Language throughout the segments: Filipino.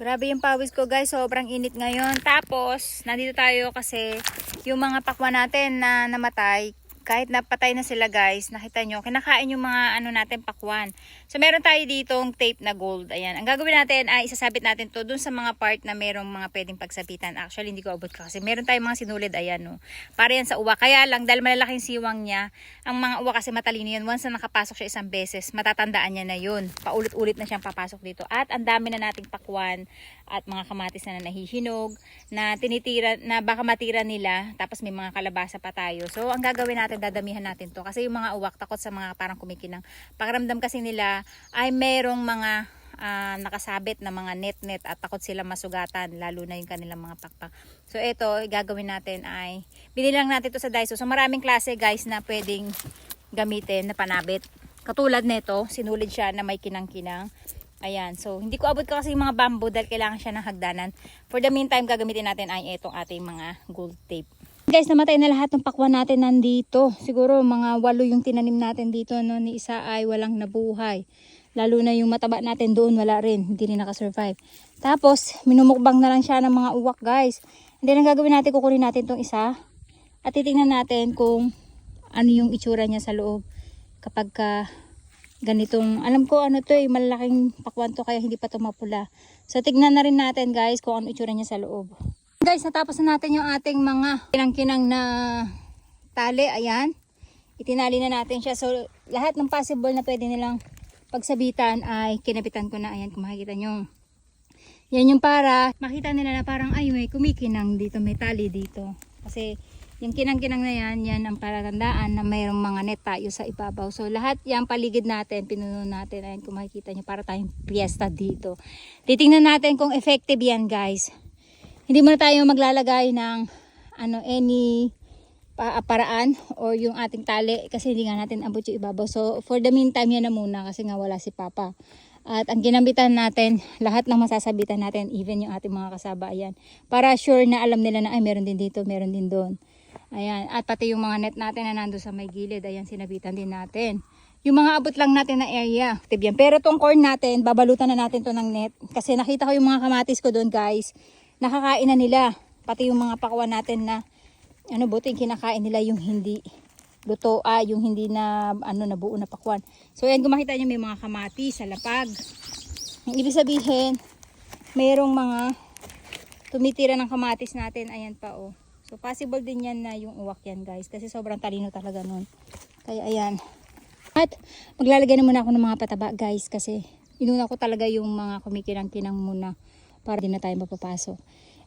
Grabe yung pawis ko guys, sobrang init ngayon. Tapos, nandito tayo kasi yung mga pakwa natin na namatay, kahit napatay na sila guys, nakita nyo, kinakain yung mga ano natin pakwan. So meron tayo ditong tape na gold. Ayan. Ang gagawin natin ay isasabit natin to dun sa mga part na merong mga pwedeng pagsabitan. Actually, hindi ko abot kasi meron tayong mga sinulid. Ayan no. Para yan sa uwa. Kaya lang, dahil malalaking siwang niya, ang mga uwa kasi matalino yun. Once na nakapasok siya isang beses, matatandaan niya na yun. Paulit-ulit na siyang papasok dito. At ang dami na nating pakwan at mga kamatis na nahihinog na tinitira na baka matira nila tapos may mga kalabasa pa tayo. So ang gagawin natin dadamihan natin to kasi yung mga uwak takot sa mga parang kumikinang. Pakiramdam kasi nila ay merong mga ah, nakasabit na mga net-net at takot sila masugatan lalo na yung kanilang mga pakpak. So ito gagawin natin ay binili lang natin to sa Daiso. So maraming klase guys na pwedeng gamitin na panabit. Katulad nito, sinulid siya na may kinang-kinang. Ayan, so hindi ko abot ko kasi yung mga bamboo dahil kailangan siya ng hagdanan. For the meantime, gagamitin natin ay itong ating mga gold tape. Guys, namatay na lahat ng pakwan natin nandito. Siguro mga walo yung tinanim natin dito. No? Ni isa ay walang nabuhay. Lalo na yung mataba natin doon, wala rin. Hindi rin nakasurvive. Tapos, minumukbang na lang siya ng mga uwak guys. Hindi ang gagawin natin, kukunin natin tong isa. At titingnan natin kung ano yung itsura niya sa loob. Kapag ka ganitong, alam ko ano to eh, malaking pakwan to kaya hindi pa to mapula. So tignan na rin natin guys kung ano itsura niya sa loob. Guys, natapos na natin yung ating mga kinang-kinang na tali, ayan. Itinali na natin siya. So lahat ng possible na pwede nilang pagsabitan ay kinapitan ko na, ayan kung makikita nyo. Yan yung para makita nila na parang ay may kumikinang dito, may tali dito. Kasi yung kinang-kinang na yan, yan ang palatandaan na mayroong mga net tayo sa ibabaw. So lahat yan paligid natin, pinuno natin. Ayan kung makikita nyo, para tayong fiesta dito. Titingnan natin kung effective yan guys. Hindi muna tayo maglalagay ng ano, any pa paraan or yung ating tali kasi hindi nga natin abot yung ibabaw. So for the meantime yan na muna kasi nga wala si Papa. At ang ginambitan natin, lahat ng masasabitan natin, even yung ating mga kasaba, ayan. Para sure na alam nila na ay meron din dito, meron din doon. Ayan, at pati yung mga net natin na nando sa may gilid, ayan, sinabitan din natin. Yung mga abot lang natin na area, active yan. Pero tong corn natin, babalutan na natin to ng net. Kasi nakita ko yung mga kamatis ko doon guys, nakakain na nila. Pati yung mga pakwan natin na, ano buti kinakain nila yung hindi luto, ah, yung hindi na, ano, nabuo na pakwan. So ayan, kung makita nyo may mga kamatis sa lapag. Ang ibig sabihin, mayroong mga tumitira ng kamatis natin, ayan pa oh. So possible din yan na yung uwak yan guys kasi sobrang talino talaga nun. Kaya ayan. At maglalagay na muna ako ng mga pataba guys kasi inuna ko talaga yung mga kumikinang-kinang muna para din na tayo mapapasok.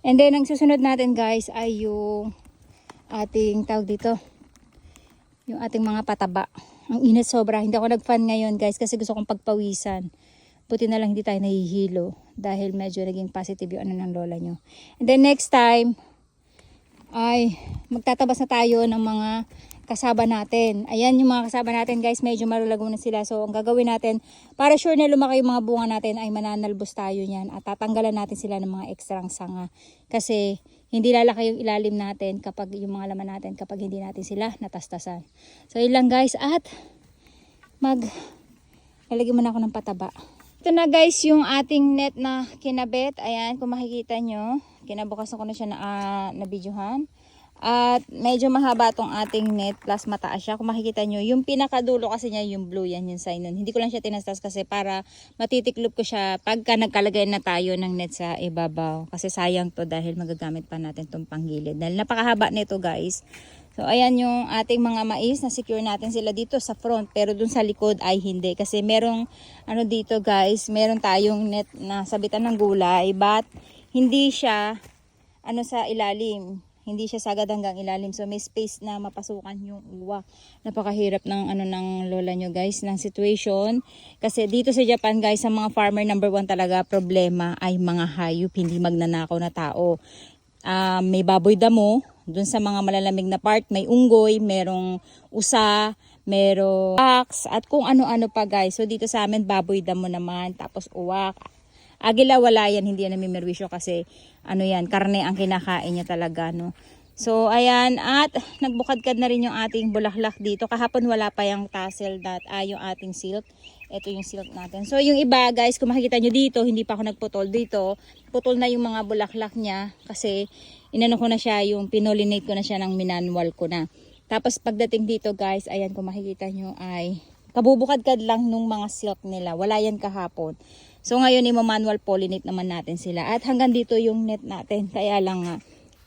And then ang susunod natin guys ay yung ating tawag dito yung ating mga pataba. Ang init sobra. Hindi ako nag-fan ngayon guys kasi gusto kong pagpawisan. Buti na lang hindi tayo nahihilo dahil medyo naging positive yung ano ng lola nyo. And then next time, ay magtatabas na tayo ng mga kasaba natin. Ayan yung mga kasaba natin guys, medyo marulago na sila. So ang gagawin natin, para sure na lumaki yung mga bunga natin ay mananalbos tayo niyan at tatanggalan natin sila ng mga ekstrang sanga. Kasi hindi lalaki yung ilalim natin kapag yung mga laman natin kapag hindi natin sila natastasan. So yun lang guys at mag lalagyan muna ako ng pataba. Ito na guys yung ating net na kinabit. Ayan kung makikita nyo. Kinabukasan ko na siya na, uh, na videohan. At medyo mahaba tong ating net plus mataas siya. Kung makikita nyo, yung pinakadulo kasi niya yung blue yan yung sign nun. Hindi ko lang siya tinastas kasi para matitiklop ko siya pagka nagkalagay na tayo ng net sa ibabaw. Kasi sayang to dahil magagamit pa natin tong panggilid. Dahil napakahaba nito guys. So ayan yung ating mga mais na secure natin sila dito sa front pero dun sa likod ay hindi kasi merong ano dito guys, meron tayong net na sabitan ng gulay but hindi siya ano sa ilalim. Hindi siya sagad hanggang ilalim. So may space na mapasukan yung uwa. Napakahirap ng ano ng lola nyo guys ng situation. Kasi dito sa Japan guys, sa mga farmer number one talaga problema ay mga hayop, hindi magnanakaw na tao. Ah, may baboy damo, dun sa mga malalamig na part, may unggoy, merong usa, merong ox, at kung ano-ano pa guys. So dito sa amin, baboy damo naman, tapos uwak. Agila wala yan, hindi yan namimerwisyo kasi ano yan, karne ang kinakain niya talaga, no. So, ayan, at nagbukadkad na rin yung ating bulaklak dito. Kahapon wala pa yung tassel that, ah, yung ating silk. Ito yung silk natin. So yung iba guys, kung makikita nyo dito, hindi pa ako nagputol dito. Putol na yung mga bulaklak niya kasi inano ko na siya, yung pinolinate ko na siya ng minanwal ko na. Tapos pagdating dito guys, ayan kung makikita nyo ay kabubukad-kad lang nung mga silk nila. Wala yan kahapon. So ngayon i-manual pollinate naman natin sila. At hanggang dito yung net natin. Kaya lang nga,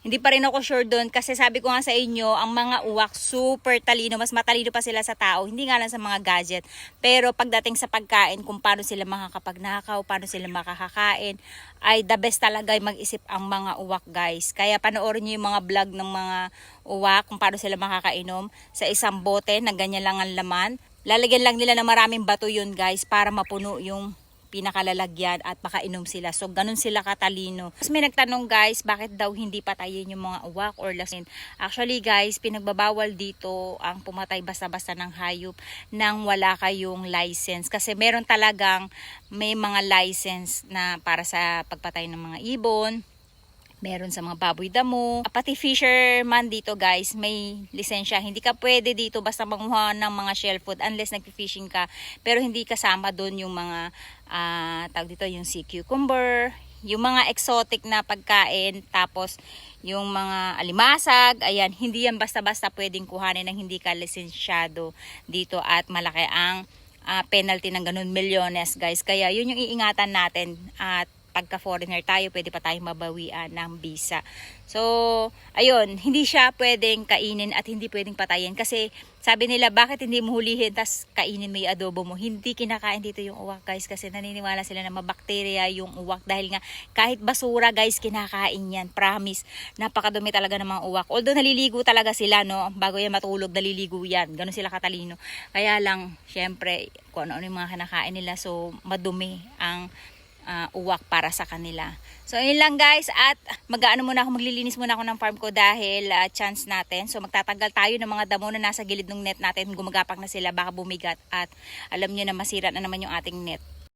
hindi pa rin ako sure doon kasi sabi ko nga sa inyo, ang mga uwak super talino, mas matalino pa sila sa tao, hindi nga lang sa mga gadget. Pero pagdating sa pagkain, kung paano sila makakapagnakaw, paano sila makakakain, ay the best talaga mag-isip ang mga uwak guys. Kaya panoorin niyo yung mga vlog ng mga uwak, kung paano sila makakainom sa isang bote na ganyan lang ang laman. Lalagyan lang nila ng maraming bato yun guys para mapuno yung pinakalalagyan at makainom sila. So, ganun sila katalino. Tapos may nagtanong guys, bakit daw hindi patayin yung mga uwak or lasin? Actually guys, pinagbabawal dito ang pumatay basta-basta ng hayop nang wala kayong license. Kasi meron talagang may mga license na para sa pagpatay ng mga ibon, meron sa mga baboy damo. Pati fisherman dito guys, may lisensya. Hindi ka pwede dito basta manguha ng mga shell food unless nagpi-fishing ka. Pero hindi kasama doon yung mga ah tawag dito yung sea cucumber, yung mga exotic na pagkain, tapos yung mga alimasag, ayan, hindi yan basta-basta pwedeng kuhanin ng hindi ka lisensyado dito at malaki ang ah, penalty ng ganun milyones guys. Kaya yun yung iingatan natin at pagka foreigner tayo, pwede pa tayong mabawian ng visa. So, ayun, hindi siya pwedeng kainin at hindi pwedeng patayin kasi sabi nila, bakit hindi mo hulihin tas kainin mo yung adobo mo? Hindi kinakain dito yung uwak guys kasi naniniwala sila na mabakterya yung uwak dahil nga kahit basura guys, kinakain yan. Promise, napakadumi talaga ng mga uwak. Although naliligo talaga sila, no? Bago yan matulog, naliligo yan. Ganon sila katalino. Kaya lang, syempre, kung ano-ano yung mga kinakain nila, so madumi ang ah, uwak para sa kanila. So, yun lang guys. At mag-ano muna ako, maglilinis muna ako ng farm ko dahil ah, chance natin. So, magtatagal tayo ng mga damo na nasa gilid ng net natin. Gumagapak na sila, baka bumigat. At alam nyo na masira na naman yung ating net.